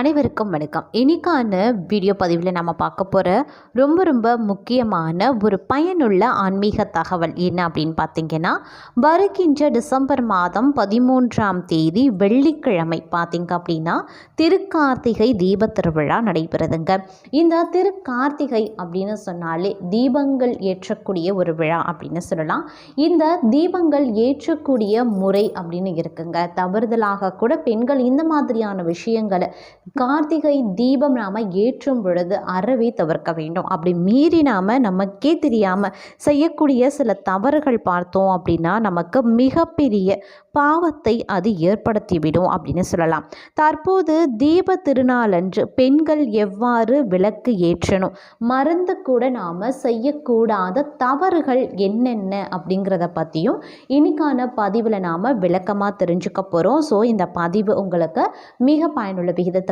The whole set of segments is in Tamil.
அனைவருக்கும் வணக்கம். இன்னைக்கான வீடியோ பதிவில் நம்ம பார்க்க போகிற ரொம்ப ரொம்ப முக்கியமான ஒரு பயனுள்ள ஆன்மீக தகவல் என்ன அப்படின்னு பார்த்தீங்கன்னா வருகின்ற டிசம்பர் மாதம் பதிமூன்றாம் தேதி வெள்ளிக்கிழமை பார்த்தீங்க அப்படின்னா திருக்கார்த்திகை தீப திருவிழா நடைபெறுதுங்க. இந்த திருக்கார்த்திகை அப்படின்னு சொன்னாலே தீபங்கள் ஏற்றக்கூடிய ஒரு விழா அப்படின்னு சொல்லலாம். இந்த தீபங்கள் ஏற்றக்கூடிய முறை அப்படின்னு இருக்குங்க. தவறுதலாக கூட பெண்கள் இந்த மாதிரியான விஷயங்களை கார்த்திகை தீபம் நாம் ஏற்றும் பொழுது அறவே தவிர்க்க வேண்டும். அப்படி மீறி நாம் நமக்கே தெரியாமல் செய்யக்கூடிய சில தவறுகள் பார்த்தோம் அப்படின்னா நமக்கு மிகப்பெரிய பாவத்தை அது ஏற்படுத்திவிடும் அப்படின்னு சொல்லலாம். தற்போது தீப திருநாளன்று பெண்கள் எவ்வாறு விளக்கு ஏற்றணும்? மறந்து கூட நாம் செய்யக்கூடாத தவறுகள் என்னென்ன அப்படிங்கிறத பற்றியும் இன்னைக்கான பதிவில் நாம் விளக்கமாக தெரிஞ்சுக்க போகிறோம் ஸோ இந்த பதிவு உங்களுக்கு மிக பயனுள்ள விகிதத்தில்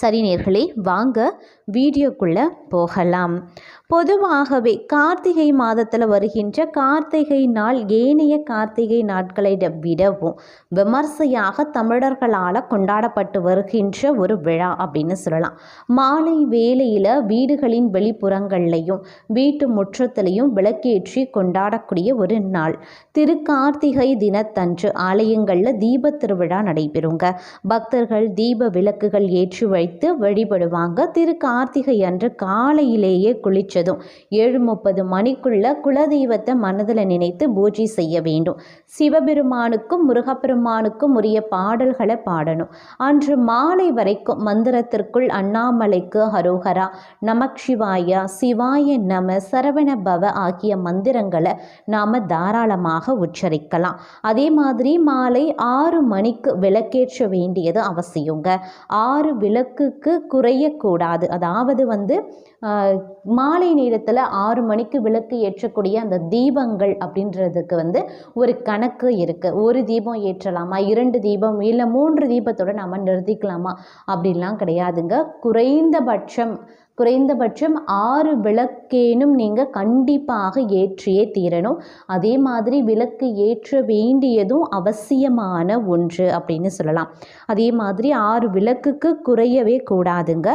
சரி நேர்களே வாங்க வீடியோக்குள்ளே போகலாம். பொதுவாகவே கார்த்திகை மாதத்தில் வருகின்ற கார்த்திகை நாள் ஏனைய கார்த்திகை நாட்களை விடவும் விமர்சையாக தமிழர்களால் கொண்டாடப்பட்டு வருகின்ற ஒரு விழா அப்படின்னு சொல்லலாம். மாலை வேளையில் வீடுகளின் வெளிப்புறங்கள்லையும் வீட்டு முற்றத்திலையும் விளக்கேற்றி கொண்டாடக்கூடிய ஒரு நாள். திருக்கார்த்திகை தினத்தன்று ஆலயங்களில் தீப திருவிழா நடைபெறுங்க. பக்தர்கள் தீப விளக்குகள் ஏற்றி வைத்து வழிபடுவாங்க. திரு கார்த்திகை அன்று காலையிலேயே குளித்ததும் ஏழு முப்பது மணிக்குள்ள குலதெய்வத்தை மனதில் நினைத்து பூஜை செய்ய வேண்டும். சிவபெருமானுக்கும் முருகப்பெருமானுக்கும் உரிய பாடல்களை பாடணும். அன்று மாலை வரைக்கும் மந்திரத்திற்குள் அண்ணாமலைக்கு ஹரோஹரா நமக்ஷிவாயா சிவாய நம சரவண பவ ஆகிய மந்திரங்களை நாம் தாராளமாக உச்சரிக்கலாம். அதே மாதிரி மாலை ஆறு மணிக்கு விளக்கேற்ற வேண்டியது அவசியங்க. ஆறு விளக்கு விளக்குக்கு குறையக்கூடாது. அதாவது வந்து மாலை நேரத்தில் ஆறு மணிக்கு விளக்கு ஏற்றக்கூடிய அந்த தீபங்கள் அப்படின்றதுக்கு வந்து ஒரு கணக்கு இருக்குது ஒரு தீபம் ஏற்றலாமா? இரண்டு தீபம் இல்லை மூன்று தீபத்தோட நம்ம நிறுத்திக்கலாமா? அப்படிலாம் கிடையாதுங்க. குறைந்தபட்சம் குறைந்தபட்சம் ஆறு விளக்கேனும் நீங்கள் கண்டிப்பாக ஏற்றியே தீரணும். அதே மாதிரி விளக்கு ஏற்ற வேண்டியதும் அவசியமான ஒன்று அப்படின்னு சொல்லலாம். அதே மாதிரி ஆறு விளக்குக்கு குறையவே கூடாதுங்க.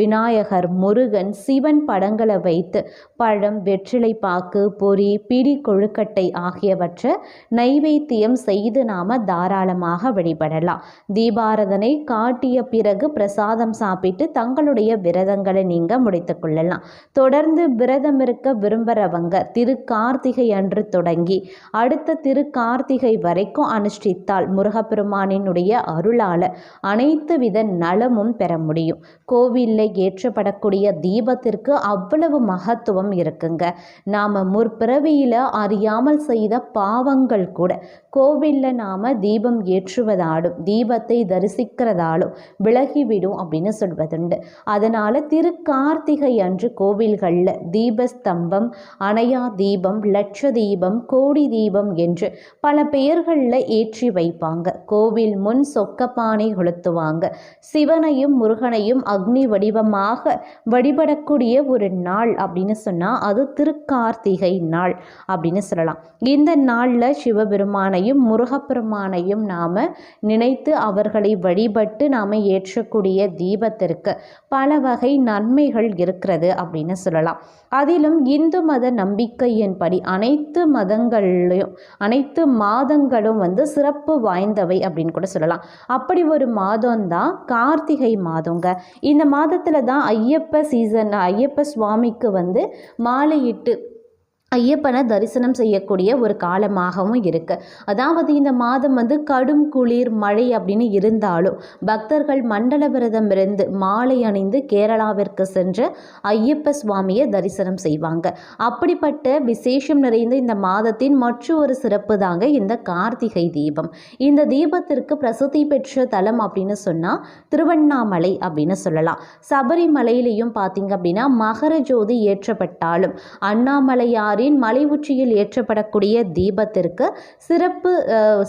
விநாயகர் முருகன் சிவன் படங்களை வைத்து பழம் வெற்றிலை பாக்கு பொரி பிடி கொழுக்கட்டை ஆகியவற்றை நைவேத்தியம் செய்து நாம் தாராளமாக வழிபடலாம். தீபாரதனை காட்டிய பிறகு பிரசாதம் சாப்பிட்டு தங்களுடைய விரதங்களை நீங்கள் முடித்துக் கொள்ளலாம். தொடர்ந்து விரதம் இருக்க விரும்புகிறவங்க திரு கார்த்திகை அன்று தொடங்கி அடுத்த திரு கார்த்திகை வரைக்கும் அனுஷ்டித்தால் முருகப்பெருமானினுடைய அருளால் அனைத்து வித நலமும் பெற முடியும். கோவிலில் ஏற்றப்படக்கூடிய தீபத்திற்கு அவ்வளவு மகத்துவம் இருக்குங்க. நாம் முற்பிறவியில் அறியாமல் செய்த பாவங்கள் கூட கோவிலில் நாம் தீபம் ஏற்றுவதாலும் தீபத்தை தரிசிக்கிறதாலும் விலகிவிடும் அப்படின்னு சொல்வதுண்டு. அதனால் திரு கார்த்திகை அன்று கோவில்களில் தீபஸ்தம்பம் அணையா தீபம் லட்ச தீபம் கோடி தீபம் என்று பல பெயர்களில் ஏற்றி வைப்பாங்க. கோவில் முன் சொக்கப்பானை கொளுத்துவாங்க. சிவனையும் முருகனையும் அக்னி வடிவமாக வழிபடக்கூடிய ஒரு நாள் அப்படின்னு சொன்னால் அது திருக்கார்த்திகை நாள் அப்படின்னு சொல்லலாம். இந்த நாளில் சிவபெருமானையும் முருகப்பெருமானையும் நாம் நினைத்து அவர்களை வழிபட்டு நாம் ஏற்றக்கூடிய தீபத்திற்கு பல வகை நன்மை நன்மைகள் இருக்கிறது அப்படின்னு சொல்லலாம். அதிலும் இந்து மத நம்பிக்கையின்படி அனைத்து மதங்கள்லையும் அனைத்து மாதங்களும் வந்து சிறப்பு வாய்ந்தவை அப்படின்னு கூட சொல்லலாம். அப்படி ஒரு மாதம் தான் கார்த்திகை மாதங்க. இந்த மாதத்தில் தான் ஐயப்ப சீசன் ஐயப்ப சுவாமிக்கு வந்து மாலையிட்டு ஐயப்பனை தரிசனம் செய்யக்கூடிய ஒரு காலமாகவும் இருக்குது அதாவது இந்த மாதம் வந்து கடும் குளிர் மழை அப்படின்னு இருந்தாலும் பக்தர்கள் மண்டல விரதம் இருந்து மாலை அணிந்து கேரளாவிற்கு சென்று ஐயப்ப சுவாமியை தரிசனம் செய்வாங்க. அப்படிப்பட்ட விசேஷம் நிறைந்த இந்த மாதத்தின் மற்றொரு சிறப்பு தாங்க இந்த கார்த்திகை தீபம். இந்த தீபத்திற்கு பிரசித்தி பெற்ற தலம் அப்படின்னு சொன்னால் திருவண்ணாமலை அப்படின்னு சொல்லலாம். சபரிமலையிலையும் பார்த்தீங்க அப்படின்னா மகர ஜோதி ஏற்றப்பட்டாலும் அண்ணாமலையார் ஆறின் மலை உச்சியில் ஏற்றப்படக்கூடிய தீபத்திற்கு சிறப்பு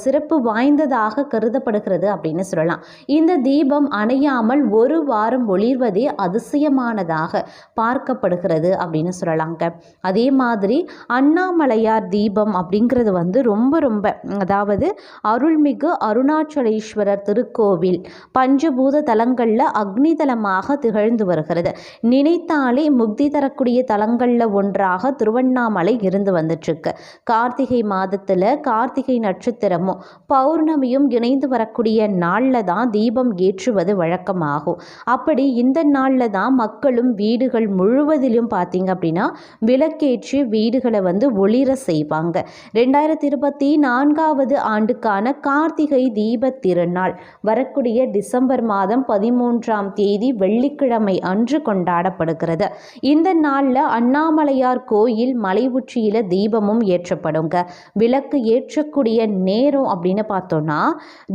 சிறப்பு வாய்ந்ததாக கருதப்படுகிறது அப்படின்னு சொல்லலாம். இந்த தீபம் அணையாமல் ஒரு வாரம் ஒளிர்வதே அதிசயமானதாக பார்க்கப்படுகிறது அப்படின்னு சொல்லலாங்க. அதே மாதிரி அண்ணாமலையார் தீபம் அப்படிங்கிறது வந்து ரொம்ப ரொம்ப அதாவது அருள்மிகு அருணாச்சலேஸ்வரர் திருக்கோவில் பஞ்சபூத தலங்களில் அக்னி தலமாக திகழ்ந்து வருகிறது. நினைத்தாலே முக்தி தரக்கூடிய தலங்களில் ஒன்றாக திருவண்ணாமலை இருந்து வந்துட்டுருக்கு. கார்த்திகை மாதத்தில் கார்த்திகை நட்சத்திரமும் பௌர்ணமியும் இணைந்து வரக்கூடிய நாளில் தான் தீபம் ஏற்றுவது வழக்கமாகும். அப்படி இந்த நாளில் தான் மக்களும் வீடுகள் முழுவதிலும் பார்த்தீங்க அப்படின்னா விளக்கேற்றி வீடுகளை வந்து ஒளிர செய்வாங்க. ரெண்டாயிரத்தி இருபத்தி நான்காவது ஆண்டுக்கான கார்த்திகை தீப திருநாள் வரக்கூடிய டிசம்பர் மாதம் பதிமூன்றாம் தேதி வெள்ளிக்கிழமை அன்று கொண்டாடப்படுகிறது. இந்த நாளில் அண்ணாமலையார் கோயில் மலை உச்சியில் தீபமும் ஏற்றப்படுங்க. விளக்கு ஏற்றக்கூடிய நேரம் அப்படின்னு பார்த்தோன்னா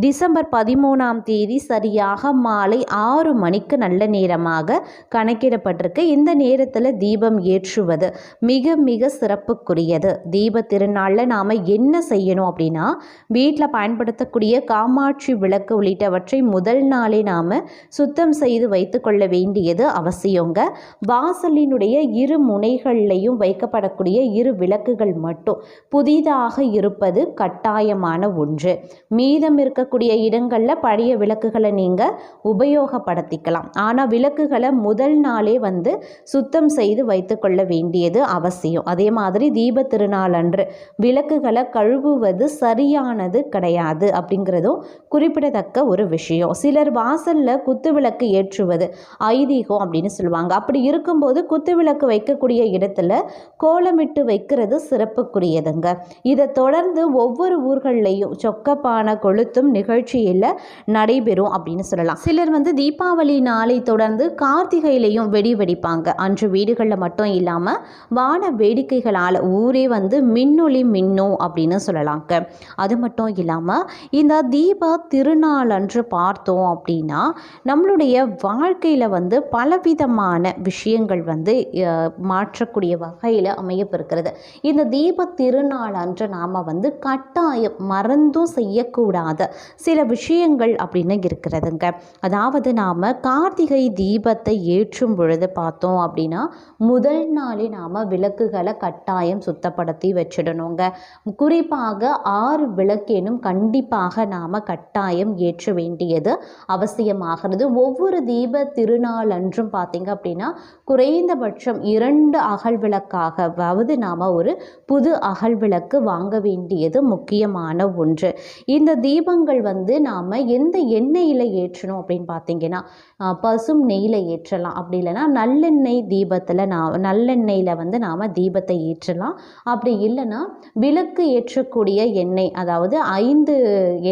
டிசம்பர் பதிமூணாம் தேதி சரியாக மாலை ஆறு மணிக்கு நல்ல நேரமாக கணக்கிடப்பட்டிருக்கு. இந்த நேரத்தில் தீபம் ஏற்றுவது மிக மிக சிறப்புக்குரியது. தீப திருநாளில் நாம் என்ன செய்யணும் அப்படின்னா வீட்டில் பயன்படுத்தக்கூடிய காமாட்சி விளக்கு உள்ளிட்டவற்றை முதல் நாளே நாம் சுத்தம் செய்து வைத்துக்கொள்ள வேண்டியது அவசியங்க. வாசலினுடைய இரு முனைகள்லையும் வைக்கப்படக்கூடிய இரு விளக்குகள் மட்டும். புதிதாக இருப்பது கட்டாயமான ஒன்று. மீதம் இருக்கக்கூடிய இடங்களில் பழைய விளக்குகளை நீங்கள் உபயோகப்படுத்திக்கலாம். ஆனால் விளக்குகளை முதல் நாளே வந்து சுத்தம் செய்து வைத்துக்கொள்ள வேண்டியது அவசியம். அதே மாதிரி தீப திருநாள் அன்று விளக்குகளை கழுவுவது சரியானது கிடையாது அப்படிங்கிறதும் குறிப்பிடத்தக்க ஒரு விஷயம். சிலர் வாசலில் குத்து விளக்கு ஏற்றுவது ஐதீகம் அப்படின்னு சொல்லுவாங்க. அப்படி இருக்கும்போது குத்து விளக்கு வைக்கக்கூடிய இடத்துல கோலமிட்டு வைக்கிறது சிறப்புக்குரியதுங்க. இதை தொடர்ந்து ஒவ்வொரு ஊர்கள்லையும் சொக்கப்பான கொளுத்தும் நிகழ்ச்சியில் நடைபெறும் அப்படின்னு சொல்லலாம். சிலர் வந்து தீபாவளி நாளை தொடர்ந்து கார்த்திகையிலையும் வெடி வெடிப்பாங்க. அன்று வீடுகளில் மட்டும் இல்லாமல் வான வேடிக்கைகளால் ஊரே வந்து மின்னொளி மின்னும் அப்படின்னு சொல்லலாங்க. அது மட்டும் இல்லாமல் இந்த தீப திருநாள் அன்று பார்த்தோம் அப்படின்னா நம்மளுடைய வாழ்க்கையில் வந்து பலவிதமான விஷயங்கள் வந்து மாற்றக்கூடிய வகையில் இருக்கிறது இந்த தீப திருநாள் அன்று நாம் வந்து கட்டாயம் மறந்தும் செய்யக்கூடாத. சில விஷயங்கள் அப்படின்னு இருக்கிறதுங்க. அதாவது நாம் கார்த்திகை தீபத்தை ஏற்றும் பொழுது பார்த்தோம் அப்படின்னா முதல் நாளே நாம் விளக்குகளை கட்டாயம் சுத்தப்படுத்தி வச்சிடணுங்க. குறிப்பாக ஆறு விளக்கேனும் கண்டிப்பாக நாம் கட்டாயம் ஏற்ற வேண்டியது அவசியமாகிறது. ஒவ்வொரு தீப திருநாள் அன்றும் பார்த்தீங்க அப்படின்னா குறைந்தபட்சம் இரண்டு அகல் விளக்காக அதாவது நாம் ஒரு புது அகல் விளக்கு வாங்க வேண்டியது முக்கியமான ஒன்று. இந்த தீபங்கள் வந்து நாம் எந்த எண்ணெயில் ஏற்றணும் அப்படின்னு பார்த்தீங்கன்னா பசும் நெய்யில் ஏற்றலாம். அப்படி இல்லைன்னா நல்லெண்ணெய் தீபத்தில் நான் நல்லெண்ணெயில் வந்து நாம் தீபத்தை ஏற்றலாம். அப்படி இல்லைன்னா விளக்கு ஏற்றக்கூடிய எண்ணெய் அதாவது ஐந்து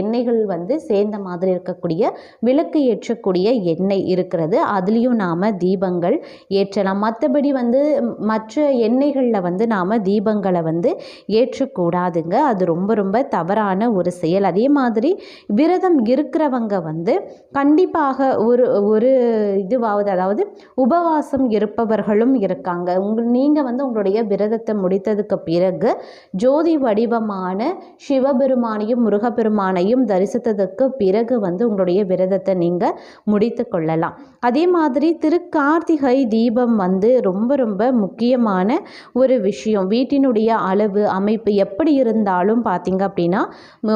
எண்ணெய்கள் வந்து சேர்ந்த மாதிரி இருக்கக்கூடிய விளக்கு ஏற்றக்கூடிய எண்ணெய் இருக்கிறது. அதுலேயும் நாம் தீபங்கள் ஏற்றலாம். மற்றபடி வந்து மற்ற எண்ணெய்களில் வந்து நாம் தீபங்களை வந்து ஏற்றக்கூடாதுங்க. அது ரொம்ப ரொம்ப தவறான ஒரு செயல். அதே மாதிரி விரதம் இருக்கிறவங்க வந்து கண்டிப்பாக ஒரு ஒரு இதுவாவது அதாவது உபவாசம் இருப்பவர்களும் இருக்காங்க. உங்கள் நீங்கள் வந்து உங்களுடைய விரதத்தை முடித்ததுக்கு பிறகு ஜோதி வடிவமான சிவபெருமானையும் முருகப்பெருமானையும் தரிசித்ததுக்கு பிறகு வந்து உங்களுடைய விரதத்தை நீங்கள் முடித்து கொள்ளலாம். அதே மாதிரி திருக்கார்த்திகை தீபம் வந்து ரொம்ப ரொம்ப முக்கியமான ஒரு விஷயம் வீட்டினுடைய அளவு அமைப்பு எப்படி இருந்தாலும் பார்த்திங்க அப்படின்னா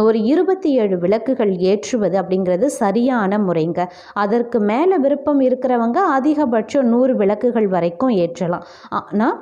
ஒரு இருபத்தி ஏழு விளக்குகள் ஏற்றுவது அப்படிங்கிறது சரியான முறைங்க. அதற்கு மேலே விருப்பம் இருக்கிறவங்க அதிகபட்சம் நூறு விளக்குகள் வரைக்கும் ஏற்றலாம். ஆனால்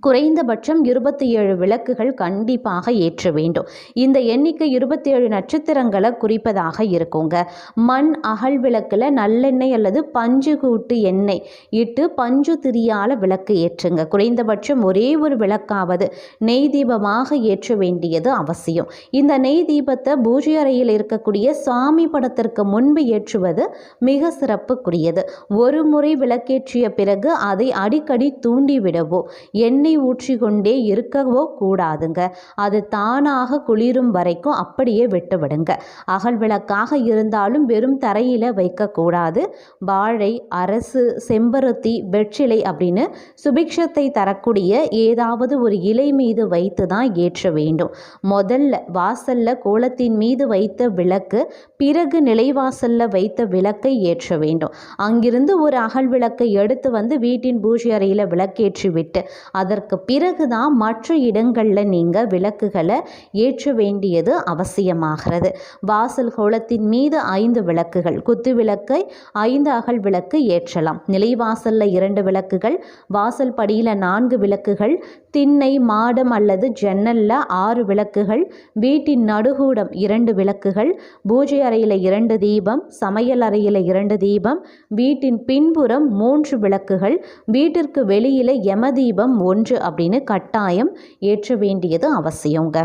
குறைந்தபட்சம் இருபத்தி ஏழு விளக்குகள் கண்டிப்பாக ஏற்ற வேண்டும். இந்த எண்ணிக்கை இருபத்தி ஏழு நட்சத்திரங்களை குறிப்பதாக இருக்குங்க. மண் அகல் விளக்கில் நல்லெண்ணெய் அல்லது பஞ்சு கூட்டு எண்ணெய் இட்டு பஞ்சு திரியால விளக்கு ஏற்றுங்க. குறைந்தபட்சம் ஒரே ஒரு விளக்காவது நெய் தீபமாக ஏற்ற வேண்டியது அவசியம். இந்த நெய் தீபத்தை பூஜை அறையில் இருக்கக்கூடிய சாமி படத்திற்கு முன்பு ஏற்றுவது மிக சிறப்புக்குரியது. ஒரு முறை விளக்கேற்றிய பிறகு அதை அடிக்கடி தூண்டிவிடவோ எண்ணெய் எண்ணெய் ஊற்றி கொண்டே இருக்கவோ கூடாதுங்க. அது தானாக குளிரும் வரைக்கும் அப்படியே விட்டு விடுங்க அகல் விளக்காக இருந்தாலும் வெறும் தரையில் வைக்கக்கூடாது வாழை அரசு செம்பருத்தி வெற்றிலை அப்படின்னு சுபிக்ஷத்தை தரக்கூடிய ஏதாவது ஒரு இலை மீது வைத்து தான் ஏற்ற வேண்டும். முதல்ல வாசல்ல கோலத்தின் மீது வைத்த விளக்கு பிறகு நிலைவாசல்ல வைத்த விளக்கை ஏற்ற வேண்டும். அங்கிருந்து ஒரு அகல் விளக்கை எடுத்து வந்து வீட்டின் பூஜை அறையில் விளக்கேற்றி விட்டு அதற்கு பிறகு தான் மற்ற இடங்களில் நீங்கள் விளக்குகளை ஏற்ற வேண்டியது அவசியமாகிறது. வாசல் கோலத்தின் மீது ஐந்து விளக்குகள் குத்து விளக்கை ஐந்து அகல் விளக்கு ஏற்றலாம். நிலைவாசல்ல இரண்டு விளக்குகள் வாசல் படியில் நான்கு விளக்குகள் திண்ணை மாடம் அல்லது ஜன்னல்ல ஆறு விளக்குகள் வீட்டின் நடுகூடம் இரண்டு விளக்குகள் பூஜை அறையில் இரண்டு தீபம் சமையல் அறையில் இரண்டு தீபம் வீட்டின் பின்புறம் மூன்று விளக்குகள் வீட்டிற்கு வெளியில் யமதீபம் ஒன்று அப்படின்னு கட்டாயம் ஏற்ற வேண்டியது அவசியங்க.